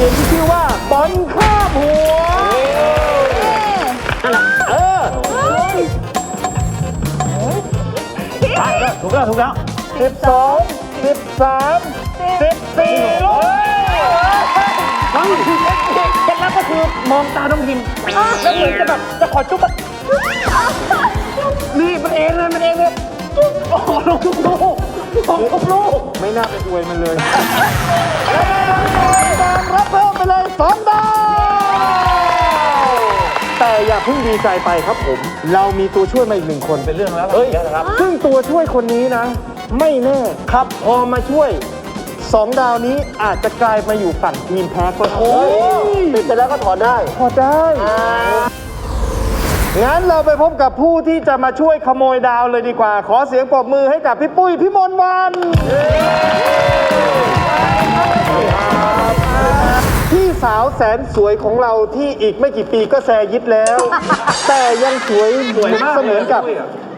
เกมที่ชื่อว่าบอลข้ามหัวเออถูกแล้วถูกแล้วสิบสองสิบสามสิบสี่ลูกน้องพิมเคล็ดลับก็คือมองตาน้องพิมแล้วเหมือนจะแบบจะขอจุ๊บแบบนี่มันเองเลยมันเองเลยโอ้โหลงทุก ลูกลงทุกลูกไม่น่าไปอวยมันเลยดาวรับเพิ่มไปเลยสองดาวแต่อย่าเพิ่งดีใจไปครับผม เรามีตัวช่วยมาอีกหนึ่งคนเป็นเรื่องแล้วเฮ้ยนะครับ ซึ่งตัวช่วยคนนี้นะ ไม่แน่ครับพอมาช่วยสองดาวนี้อาจจะกลายมาอยู่ฝั่งทีมแพ้ก็ได้โอ้ยติดไปแล้วก็ถอนได้ถอนได้ งั้นเราไปพบกับผู้ที่จะมาช่วยขโมยดาวเลยดีกว่า ขอเสียงปรบมือให้กับพี่ปุ้ยพี่มนต์วันพี่สาวแสนสวยของเราที่อีกไม่กี่ปีก็แซยิดแล้ว แต่ยังสวยเหมือนเสมือนกับ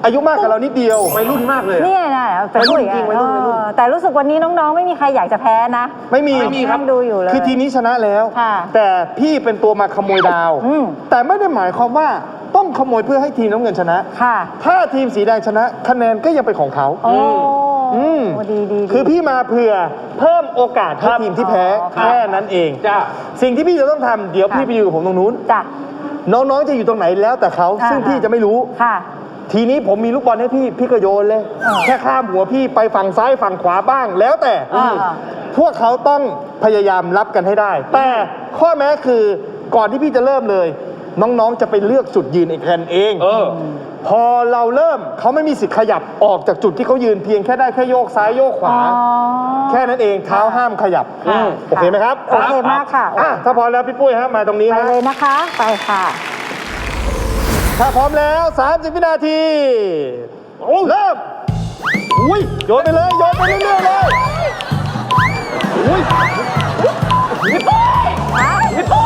อายุมากกว่าเรานิดเดียววัยรุ่นมากเลย เนี่ยนะเป็นผู้หญิงวัยรุ่นจริงวัยรุ่นวัยรุ่นเออแต่รู้สึกวันนี้น้องๆ ไม่มีใครอยากจะแพ้นะ ไม่มีนั่งดูอยู่เลย คือทีมนี้ชนะแล้วค่ะแต่พี่เป็นตัวมาขโมยดาวอืมแต่ไม่ได้หมายความว่า ต้องขโมยเพื่อให้ทีมน้ำเงินชนะ ค่ะถ้าทีมสีแดงชนะคะแนนก็ยังเป็นของเขาโอ้อืมโอ้ดีดีดี คือพี่มาเผื่อเพิ่มโอกาสให้ทีมที่แพ้อ๋อครับ แค่นั้นเอง จ้า สิ่งที่พี่จะต้องทำเดี๋ยวค่ะพี่ไปอยู่กับผมตรงนู้น จ้ะ น้องๆจะอยู่ตรงไหนแล้วแต่เขาค่ะซึ่งพี่จะไม่รู้ ค่ะ ทีนี้ผมมีลูกบอลให้พี่ พี่ก็โยนเลย อ่าแค่ข้ามหัวพี่ไปฝั่งซ้ายฝั่งขวาบ้างแล้วแต่อ่า พวกเขาต้องพยายามรับกันให้ได้ แต่ข้อแม้คือก่อนที่พี่จะเริ่มเลย น้องๆจะไปเลือกจุดยืนเอกกันเอง เออ พอเราเริ่มเขาไม่มีสิทธิ์ขยับออกจากจุดที่เขายืนเพียงแค่ได้แค่โยกซ้ายโยกขวาอ๋อแค่นั้นเองเท้าห้ามขยับค่ะโอเคไหมครับโอเคมากค่ะ อะถ้าพร้อมแล้วพี่ปุ้ยฮะมาตรงนี้ไปฮะเลยนะคะ ไปค่ะ ถ้าพร้อมแล้ว 30 วินาทีเริ่มอุ้ยโยนไปเลยโยนไปเรื่อยๆเลยอุ้ยแรงเ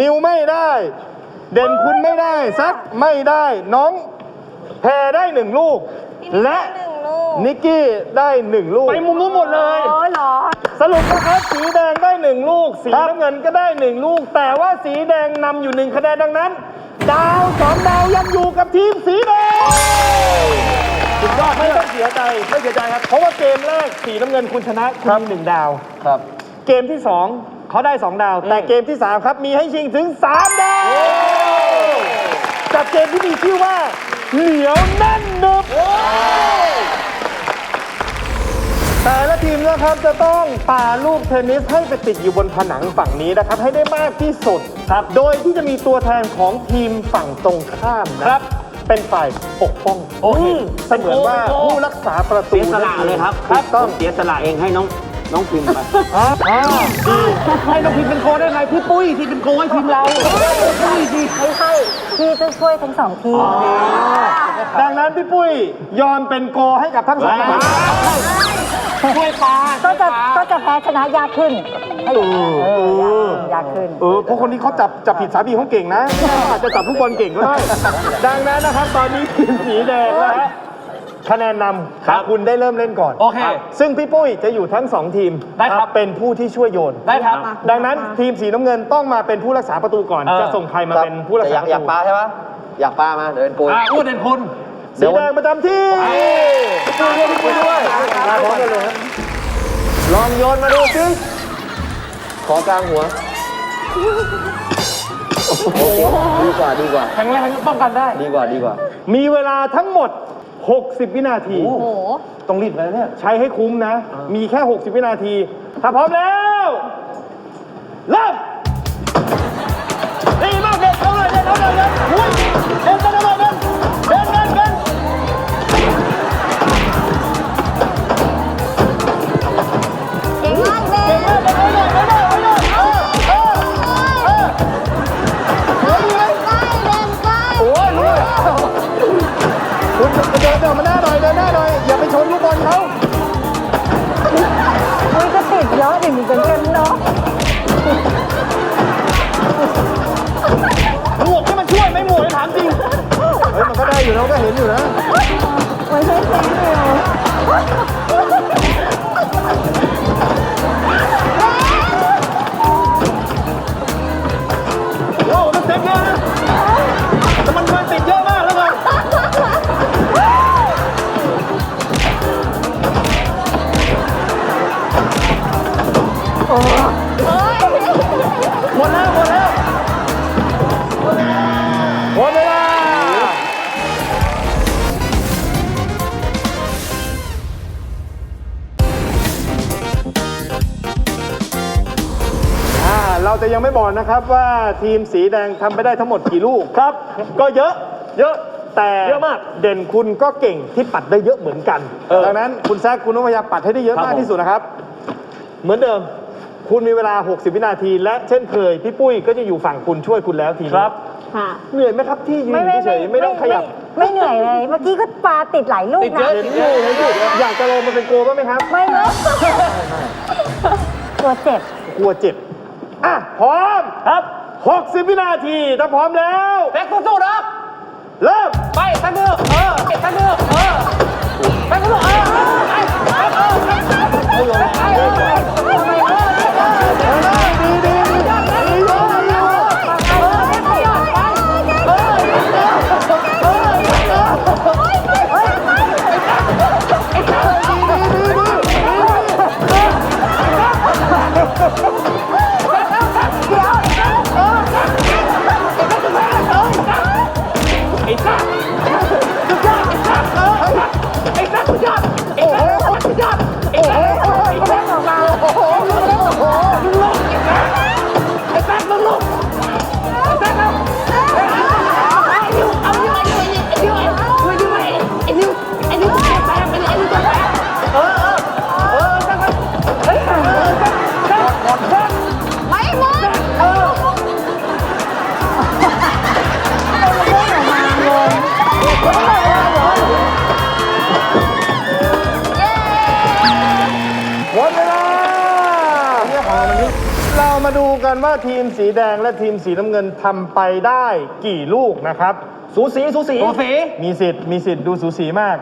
นิวไม่ได้ เด่นคุณไม่ได้ซักไม่ได้น้องแพรได้หนึ่งลูก และนิกกี้ได้หนึ่งลูก ไปมุมนู้นหมดเลยโอ้ยเหรอ สรุปนะครับสีแดงได้หนึ่งลูก สีน้ำเงินก็ได้หนึ่งลูก แต่ว่าสีแดงนำอยู่หนึ่งคะแนนดังนั้น ดาวสองดาวยังอยู่กับทีมสีแดงสุดยอดไม่ต้องเสียใจไม่เสียใจครับ เพราะว่าเกมแรกสีน้ำเงินคุณชนะคุณมีหนึ่งดาว ครับ เกมที่สอง เขาได้สองดาว แต่เกมที่สามครับ มีให้ชิงถึงสามดาวจากเกมที่มีชื่อว่า เหนียวแน่นหนึบแต่ละทีมนะครับจะต้องป่าลูกเทนนิสให้ไปติดอยู่บนผนังฝั่งนี้นะครับ ให้ได้มากที่สุดครับ โดยที่จะมีตัวแทนของทีมฝั่งตรงข้ามนะครับ เป็นฝ่ายปกป้องโอเคมเสมือนว่าผู้รักษาประตูเสียสละเลยครับถูกต้องผมเสียสละเองให้น้อง น้องพิมพ์ไปอ่าอ่าดีให้น้องพิมเป็นโคได้ไงพี่ปุ้ยที่เป็นโคให้ทีมเราไม่ใช่พี่จะช่วยทั้งสองทีมดังนั้นพี่ปุ้ยยอมเป็นโกให้กับทั้งสองฝ่ายช่วยปลาก็จะก็จะแพ้ชนะยากขึ้นให้เออยากขึ้นเออเพราะคนนี้เขาจับจับผิดสามีเขาเก่งนะอาจจะจับลูกบอลเก่งก็ได้ดังนั้นนะครับตอนนี้ทีมสีแดงนะฮะ คะแนนนำครับคุณได้เริ่มเล่นก่อนโอเคซึ่งพี่ปุ้ยจะอยู่ทั้งสองทีมได้ครับ เป็นผู้ที่ช่วยโยน ได้ครับ ดังนั้นทีมสีน้ำเงินต้องมาเป็นผู้รักษาประตูก่อน เออ จะส่งใครมาเป็นผู้รักแต่ษาอยากประอยากตูปลาใช่ปะอยากปลามาเดินโกยอ่าอ้วนเด่นคุณ สีแดงประจำที่พี่ปุ้ยด้วยพี่ปุ้ยด้วยมาพร้อมกันเลยครับลองโยนมาดูสิขอกลางหัวโอเคดีกว่าดีกว่าแข็งแรงป้องกันได้ ดีกว่าดีกว่า มีเวลาทั้งหมด 60 วินาทีต้องรีบเลยเนี่ย ใช้ให้คุ้มนะ มีแค่ 60 วินาที ถ้าพร้อมแล้ว เริ่มดีมากเด็ดเอาเลยเด็ดเอาเลยเด็ดอุ้ยเด็ดกันเอาเลย ได้ จะยังไม่บอกนะครับว่าทีมสีแดงทำไปได้ทั้งหมดกี่ลูกครับ ก็เยอะ เยอะ แต่เยอะมากเด่นคุณก็เก่งที่ปัดได้เยอะเหมือนกันดังนั้นคุณแซคคุณต้องพยายามปัดให้ได้เยอะมากที่สุดนะครับ เหมือนเดิม คุณมีเวลา 60 วินาที และเช่นเคยพี่ปุ้ยก็จะอยู่ฝั่งคุณช่วยคุณแล้วทีนี้ครับ ค่ะเหนื่อยไหมครับที่ยืนเฉยๆไม่ต้องขยับไม่ไม่เหนื่อยเลย เมื่อกี้ก็ปลาติดหลายลูกนะเห็นอยู่เห็นอยู่อยากจะลงมาเป็นโกบ้างไหมครับ ไม่เนอะตัวเจ็บกลัวเจ็บ อะพร้อมครับ 60 วินาที ถ้าพร้อมแล้วแบ็คสู้ๆนะเริ่มไปตั้งมือเออตั้งมือเออไปตั้งมือเออไปไปเออไปไปเอ กันว่าทีมสีแดงและทีมสีน้ำเงินทำไปได้กี่ลูกนะครับ สูสีสูสี สูสี มีสิทธิ์มีสิทธิ์ดูสูสีมาก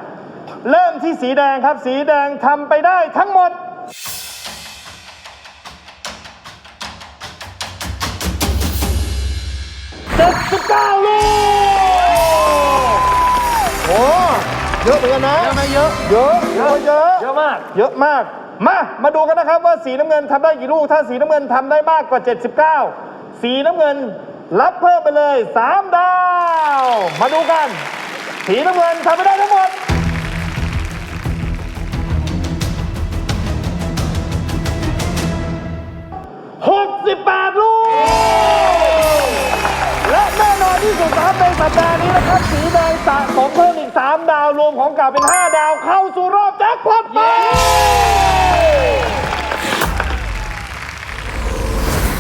เริ่มที่สีแดงครับ สีแดงทำไปได้ทั้งหมด 79 ลูก โอ้เยอะเหมือนกันนะ เยอะไหมเยอะ เยอะเยอะเยอะ เยอะมาก เยอะมาก มา มาดูกันนะครับว่าสีน้ำเงินทำได้กี่ลูก ถ้าสีน้ำเงินทำได้มากกว่า 79 สีน้ำเงินรับเพิ่มไปเลย 3 ดาว มาดูกัน สีน้ำเงินทำไปได้ทั้งหมด 68 ลูกและ แน่นอนที่สุดครับในสัปดาห์นี้นะครับ สีแดงสะสมเพิ่มอีก 3 ดาว รวมของเก่าเป็น 5 ดาว เข้าสู่รอบแจ็คพอตไป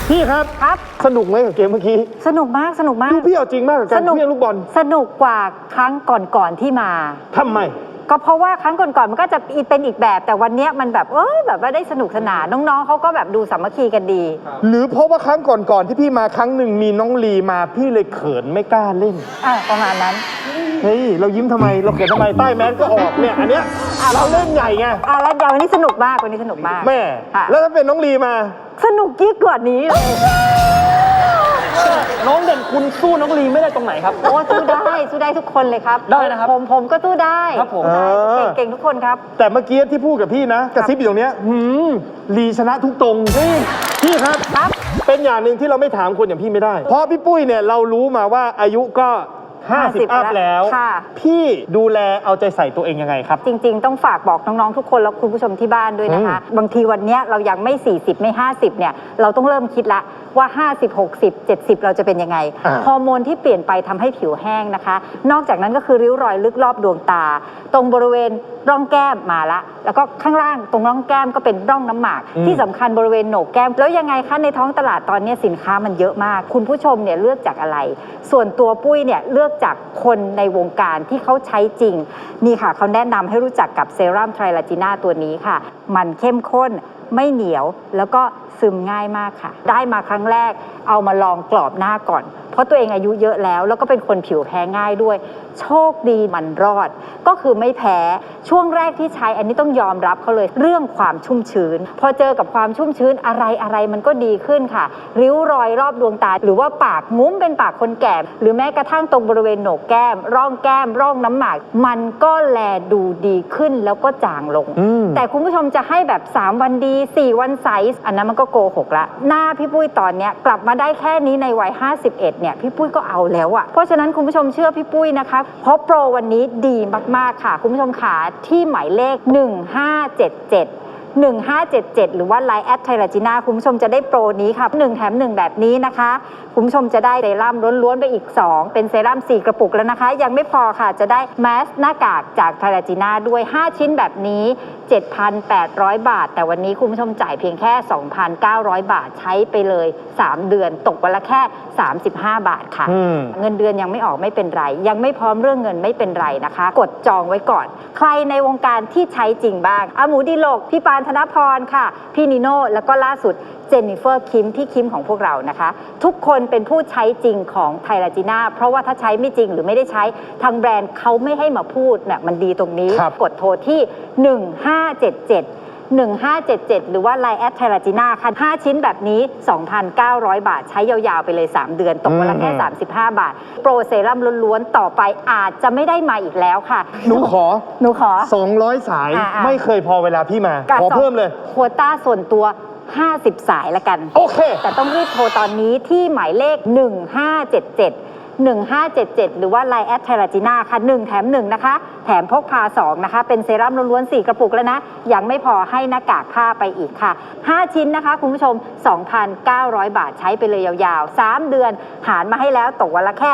พี่ครับครับสนุกไหมกับเกมเมื่อกี้สนุกมากสนุกมากดูพี่เอาจริงมากกับการเพี้ยงลูกบอลสนุกกว่าครั้งก่อนๆที่มาทำไม ก็เพราะว่าครั้งก่อนๆมันก็จะเป็นอีกแบบ แต่วันเนี้ยมันแบบเออแบบว่าได้สนุกสนานน้องๆเขาก็แบบดูสามัคคีกันดี หรือเพราะว่าครั้งก่อนๆที่พี่มาครั้งหนึ่งมีน้องลีมาพี่เลยเขินไม่กล้าเล่น อะประมาณนั้น เฮ้ยเรายิ้มทำไมเราเขินทำไมใต้แมสก็ออกเนี่ยอันเนี้ยเราเล่นใหญ่ไงอะแล้วเดี๋ยววันนี้สนุกมากวันนี้สนุกมาก แม่ ค่ะ แล้วถ้าเป็นน้องลีมา สนุกยิ่งกว่านี้เลย น้องเด่นคุณสู้น้องลีไม่ได้ตรงไหนครับ โอ้สู้ได้สู้ได้ทุกคนเลยครับได้นะครับ ผมผมก็สู้ได้ครับผม ได้เออเก่งๆทุกคนครับ แต่เมื่อกี้ที่พูดกับพี่นะ กระซิบอยู่ตรงเนี้ยหืมลีชนะทุกตรงนี่พี่ครับ ครับ เป็นอย่างหนึ่งที่เราไม่ถามคนอย่างพี่ไม่ได้ เพราะพี่ปุ้ยเนี่ยเรารู้มาว่าอายุก็ 50อัพแล้ว ค่ะ พี่ดูแลเอาใจใส่ตัวเองยังไงครับ จริง ๆ ต้องฝากบอกน้อง ๆ ทุกคนแล้วคุณผู้ชมที่บ้านด้วยนะคะ บางทีวันเนี้ยเรายังไม่ 40 ไม่ 50 เนี่ย เราต้องเริ่มคิดละว่า 50 60 70 เราจะเป็นยังไง อ่า ฮอร์โมนที่เปลี่ยนไปทำให้ผิวแห้งนะคะ นอกจากนั้นก็คือริ้วรอยลึกรอบดวงตา ตรงบริเวณ ร่องแก้มมาละ แล้วก็ข้างล่างตรงร่องแก้มก็เป็นร่องน้ำหมากที่สำคัญบริเวณโหนกแก้ม แล้วยังไงคะในท้องตลาดตอนนี้สินค้ามันเยอะมาก คุณผู้ชมเนี่ยเลือกจากอะไร ส่วนตัวปุ้ยเนี่ยเลือกจากคนในวงการที่เขาใช้จริง นี่ค่ะเขาแนะนำให้รู้จักกับเซรั่มไทรลาจิน่าตัวนี้ค่ะ มันเข้มข้น ไม่เหนียวแล้วก็ซึมง่ายมากค่ะ ได้มาครั้งแรกเอามาลองกรอบหน้าก่อน เพราะตัวเองอายุเยอะแล้ว แล้วก็เป็นคนผิวแพ้ง่ายด้วย โชคดีมันรอด ก็คือไม่แพ้ช่วงแรกที่ใช้อันนี้ต้องยอมรับเขาเลยเรื่องความชุ่มชื้น พอเจอกับความชุ่มชื้นอะไรอะไรมันก็ดีขึ้นค่ะ ริ้วรอยรอบดวงตา หรือว่าปากงุ้มเป็นปากคนแก่หรือแม้กระทั่งตรงบริเวณโหนกแก้ม ร่องแก้ม ร่องน้ำหมากมันก็แลดูดีขึ้นแล้วก็จางลง แต่คุณผู้ชมจะให้แบบ 3 วันดีี4วันไซส์อันนั้นมันก็โกหกละ หน้าพี่ปุ้ยตอนเนี้ยกลับมาได้แค่นี้ในวัย 51 เนี่ยพี่ปุ้ยก็เอาแล้วอะเพราะฉะนั้นคุณผู้ชมเชื่อพี่ปุ้ยนะคะ เพราะโปรวันนี้ดีมากๆค่ะ คุณผู้ชมขาที่หมายเลข 1577 1577 หรือว่า Li น์แอดไทราจีน่าคุณผู้ชมจะได้โปรนี้ค่ะ 1 แถม 1 แบบนี้นะคะ คุณผู้ชมจะได้เซรั่มล้วนๆ ไปอีก 2 เป็นเซรั่ม 4 กระปุกแล้วนะคะ ยังไม่พอค่ะจะได้แมสหน้ากากจากไทราจีน่าด้วย 5 ชิ้นแบบนี้ 7,800 บาท แต่วันนี้คุณผู้ชมจ่ายเพียงแค่ 2,900 บาทใช้ไปเลย 3 เดือนตกวันละแค่ 35 บาทค่ะ เงินเดือนยังไม่ออกไม่เป็นไร ยังไม่พร้อมเรื่องเงินไม่เป็นไรนะคะ กดจองไว้ก่อน ใครในวงการที่ใช้จริงบ้างอาหมูดีโลกพี่ปานธนพรค่ะ พี่นิโน่แล้วก็ล่าสุดเจนนิเฟอร์คิมที่คิมของพวกเรานะคะ ทุกคนเป็นผู้ใช้จริงของไทลาจีน่าเพราะว่าถ้าใช้ไม่จริงหรือไม่ได้ใช้ทางแบรนด์เขาไม่ให้มาพูดเนี่ยมันดีตรงนี้ กดโทรที่ 1577 1577 หรือว่า Line แอดไทราจีน่าค่ะ5ชิ้นแบบนี้ 2,900 บาท ใช้ยาวๆไปเลย 3 เดือน ตกวันละแค่ 35 บาท โปรเซรั่มล้วนๆ ต่อไปอาจจะไม่ได้มาอีกแล้วค่ะ หนูขอ หนูขอ 200 สายอ่าๆ ไม่เคยพอเวลาพี่มา ขอเพิ่มเลย โควต้าส่วนตัว 50 สายละกัน โอเค แต่ต้องรีบโทรตอนนี้ที่หมายเลข 1577 1577 หรือว่าไลแอดไทราจิน่าค่ะ 1 แถม 1 นะคะ แถมพกพา 2 นะคะ เป็นเซรั่มล้วนๆ 4 กระปุกแล้วนะ ยังไม่พอให้หน้ากากผ้าไปอีกค่ะ 5 ชิ้นนะคะ คุณผู้ชม 2,900 บาทใช้ไปเลยยาวๆ 3 เดือน หารมาให้แล้วตกวันละแค่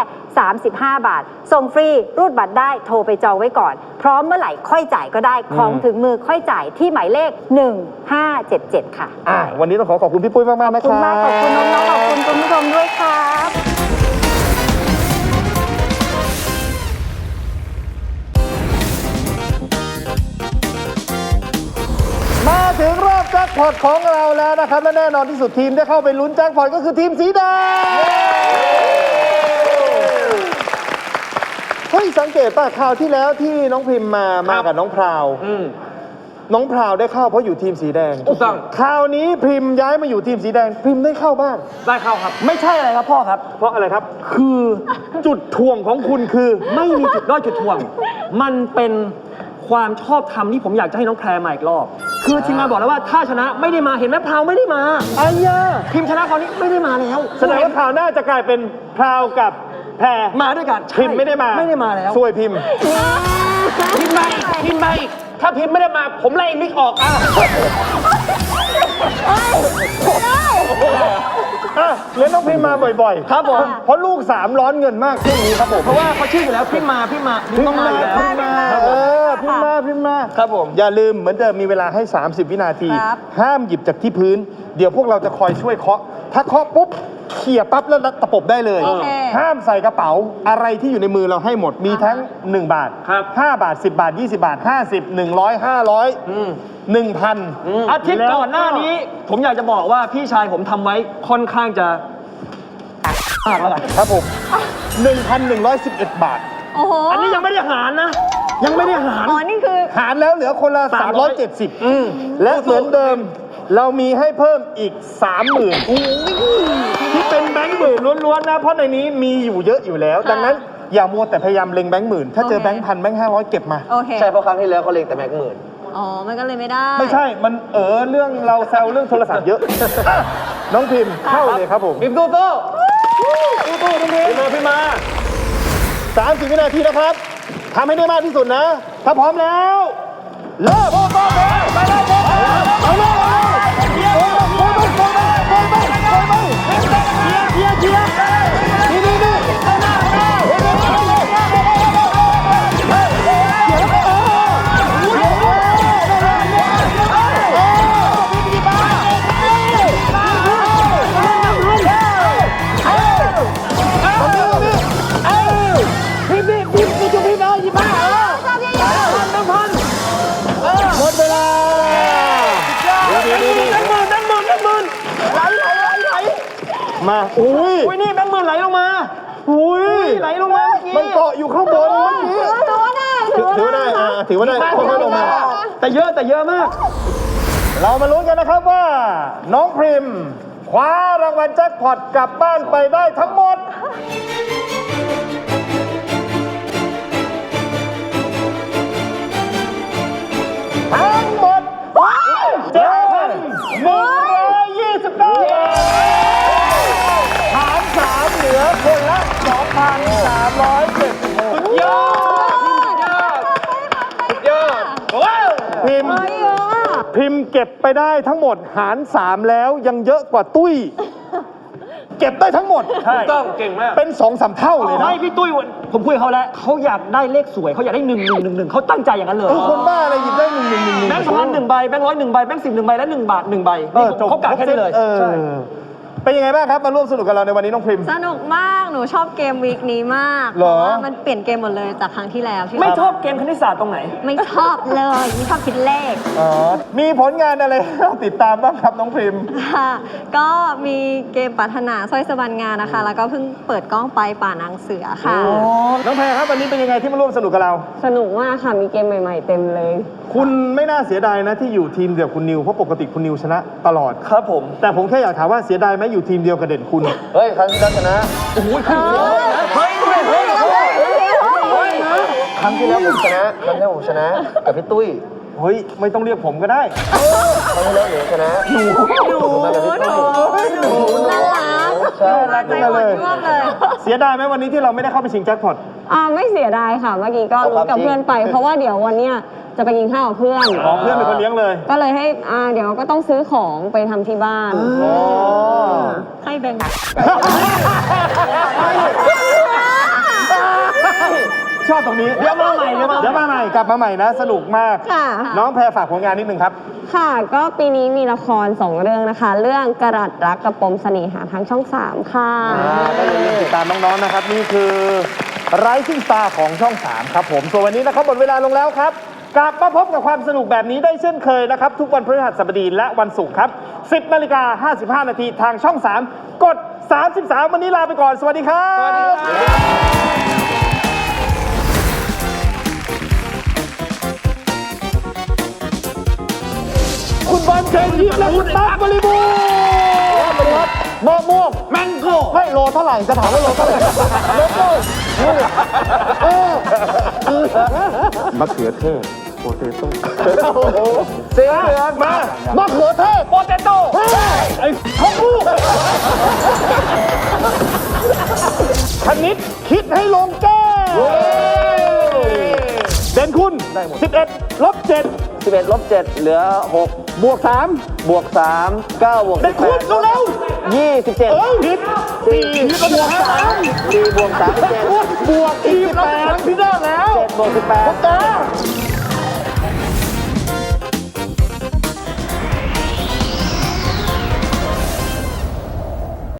35 บาท ส่งฟรี รูดบัตรได้โทรไปจองไว้ก่อน พร้อมเมื่อไหร่ค่อยจ่ายก็ได้ของถึงมือค่อยจ่ายที่หมายเลข 1577 ค่ะอะ วันนี้ต้องขอขอบคุณพี่ปุ้ยมาก ๆ ขอบนะคุณมากขอบคุณน้องๆขอบคุณคุณผู้ชมด้วยครับ พอตของเราแล้วนะครับ และแน่นอนที่สุดทีมได้เข้าไปลุ้นแจ็คพอตก็คือทีมสีแดงเฮ้ยสังเกตป่ะคราวที่แล้วที่น้องพิมพ์มามากับน้องพราวน้องพราวได้เข้าเพราะอยู่ทีมสีแดงถูกต้อง คราวนี้พิมพ์ย้ายมาอยู่ทีมสีแดง พิมพ์ได้เข้าบ้าง ได้เข้าครับ ไม่ใช่อะไรครับพ่อครับ เพราะอะไรครับ คือจุดถ่วงของคุณคือ ไม่มีจุดด้อยจุดถ่วง มันเป็นความชอบธรรมที่ผมอยากจะให้น้องแพรมาอีกรอบ คือทีมงานบอกแล้วว่าถ้าชนะไม่ได้มาเห็นไหมพราวไม่ได้มาอัยยาทีมชนะคราวนี้ไม่ได้มาแล้วแสดงว่าพราวน่าจะกลายเป็นพราวกับแพรมาด้วยกันพิมไม่ได้มาไม่ได้มาแล้ว ช่วยพิมพิมพ์ไปพิมพ์ไปถ้าพิมไม่ได้มา ผมไล่มิกออกอะเล่นต้องพิมมาบ่อยๆ ครับผม เพราะลูกสามร้อนเงินมากช่วงนี้ครับผม เพราะว่าเขาชื่ออยู่แล้วพิมมาพิมมาพิมต้องมาแล้ว พิมมา พิมพ์มาพิมพ์มาครับผม อย่าลืมเหมือนเดิมมีเวลาให้ 30 วินาทีห้ามหยิบจากที่พื้น เดี๋ยวพวกเราจะคอยช่วยเคาะ ถ้าเคาะปุ๊บเขี่ยปั๊บแล้วตะปบได้เลยห้ามใส่กระเป๋าอะไรที่อยู่ในมือเราให้หมดมีทั้ง 1 บาท ครับ 5 บาท 10 บาท 20 บาท 50 100 500 อืม อืม1,000 อาทิตย์ก่อนหน้านี้ ผมอยากจะบอกว่าพี่ชายผมทำไว้ค่อนข้างจะมากแล้วล่ครับผมหนึ่งพั1,111 บาท โอ้โห อันนี้ยังไม่ได้หารนะ ยังไม่ได้หาร อ๋อ นี่คือ หารแล้วเหลือคนละ 370 อืมและเหมือนเดิม เรามีให้เพิ่มอีก 30,000ที่เป็นแบงค์หมื่นล้วนๆนะ เพราะในนี้มีอยู่เยอะอยู่แล้ว ดังนั้นอย่ามัวแต่พยายามเล็งแบงค์หมื่น ถ้าเจอแบงค์พันแบงค์ห้าร้อยเก็บมาใช่เพราะครั้งที่แล้วเขาเล็งแต่แบงค์หมื่นอ๋อ มันก็เลยไม่ได้ ไม่ใช่ มันเออเรื่องเราแซวเรื่องโทรศัพท์เยอะ น้องพิมเข้าเลยครับผม พิมตู้ตู้ตู้ตู้น้อพิมมาพิมมาสามสิบวินาทีนะครับ ทำให้ได้มากที่สุดนะ ถ้าพร้อมแล้ว เริ่มโบโบไปเลยไปเลยไปเลยไปเลยไปเลยไปเลยไปเลยไปเลยไปเลย มาอุ้ยอุ้ยนี่แบงค์หมื่นไหลลงมาอุ้ยไหลลงมาเมื่อกี้มันเกาะอยู่ข้างบนเมื่อกี้ถือว่าได้ถือถือว่าได้อ่าถือว่าได้ค่อยๆลงมาแต่เยอะแต่เยอะมาก เรามาลุ้นกันนะครับว่า น้องพริม คว้ารางวัลแจ็คพอตกลับบ้านไปได้ทั้งหมด ทั้งหมดเจ็ดพันหนึ่ง พิมพ์เก็บไปได้ทั้งหมดหารสามแล้วยังเยอะกว่าตุ้ย เก็บได้ทั้งหมด ถูกต้องเก่งมาก เป็นสองสามเท่าเลยนะไม่พี่ตุ้ยผมคุยกับเขาแล้วเขาอยากได้เลขสวยเขาอยากได้หนึ่งหนึ่งหนึ่งหนึ่งเขาตั้งใจอย่างนั้นเลย เออคนบ้าอะไรหยิบได้หนึ่งหนึ่งหนึ่งหนึ่งแบงค์พันหนึ่งใบแบงค์ร้อยหนึ่งใบแบงค์สิบหนึ่งใบและหนึ่งบาทหนึ่งใบเอนี่อจบเขากะแค่นี้เลย เออใช่ เป็นยังไงบ้างครับมาร่วมสนุกกับเราในวันนี้น้องพริม สนุกมาก หนูชอบเกมวีคนี้มากเหรอเพราะว่ามันเปลี่ยนเกมหมดเลยจากครั้งที่แล้วที่ไม่เราชอบเกมคณิตศาสตร์ตรงไหน ไม่ชอบเลยไม่ชอบคิดเลขอ๋อมีผลงานอะไรให้เราติดตามบ้างครับน้องพริม ค่ะ ก็มีเกมปรารถนาสร้อยสวรรค์งานนะคะ แล้วก็เพิ่งเปิดกล้องไปป่านางเสือค่ะ น้องแพรครับวันนี้เป็นยังไงที่มาร่วมสนุกกับเรา สนุกมากค่ะ มีเกมใหม่ๆเต็มเลย คุณไม่น่าเสียดายนะที่อยู่ทีมเดียวกับคุณนิวเพราะปกติคุณนิวชนะตลอด ครับผม แต่ผมแค่อยากถามว่าเสียดายไหมอยู่ทีมเดียวกับเด่นคุณ เฮ้ย ครั้งที่แล้วชนะโอ้โหขึ้นหัวเลยนะเฮ้ยเฮ้ยเฮ้ยเฮ้ยครั้งที่แล้วผมชนะ ครั้งที่แล้วผมชนะ กับพี่ตุ้ยเฮ้ย ไม่ต้องเรียกผมก็ได้ ครั้งที่แล้วหนูชนะหนูหนูมากับพี่ตุ้ยน่ารักใช่ใจหมดร่วมเลยเสียดายไหมวันนี้ที่เราไม่ได้เข้าไปชิงแจ็คพอต อ่าไม่เสียดายค่ะ เมื่อกี้ก็รู้กับเพื่อนไป เพราะว่าเดี๋ยววันเนี้ย จะไปกินข้าวกับเพื่อน อ๋อเพื่อนเป็นคนเลี้ยงเลย ก็เลยให้อ่าเดี๋ยวก็ต้องซื้อของไปทำที่บ้านอ๋อให้แบ่งชอบตรงนี้ เดี๋ยวมาใหม่เดี๋ยวมาเดี๋ยวมาใหม่กลับมาใหม่นะ สนุกมาก ค่ะ น้องแพรฝากผลงานนิดนึงครับ ค่ะ ก็ปีนี้มีละครสองเรื่องนะคะ เรื่องกระดัดรักกับปมเสน่หาทางช่อง3ค่ะ ก็อย่าลืมติดตามน้องๆนะครับ นี่คือ Rising Star ของช่อง 3 ครับผม ส่วนวันนี้นะครับหมดเวลาลงแล้วครับ กลับมาพบกับความสนุกแบบนี้ได้เช่นเคยนะครับ ทุกวันพฤหัสบดีและวันศุกร์ครับ 10นาฬิกา55 นาทีทางช่อง 3 กด 33 วันนี้ลาไปก่อน สวัสดีครับ สวัสดีครับคุณบอลเชิญยิ้มและคุณตั๊กบริบูรณ์สวัสดีครับมะม่วงแมงโก้ไม่โลเท่าไหร่จะถามว่าโลเท่าไหร่โลโก้เออมะเขือเทศ โปเตโต้สีเหลืองมามะเขือเทศโปเตโต้ไอ้ข้าวมูคณิตคิดให้ลงแก้วเด่นคุณ 11ลบ7 11ลบ7เหลือ 6 บวก 3 บวก 3 9 บวกเด่นคุณเร็ว27ๆเอ้ยผิดสี่บวกสาม4บวก3 7บวกอีแปดพี่ได้แล้ว7บวก18จ้า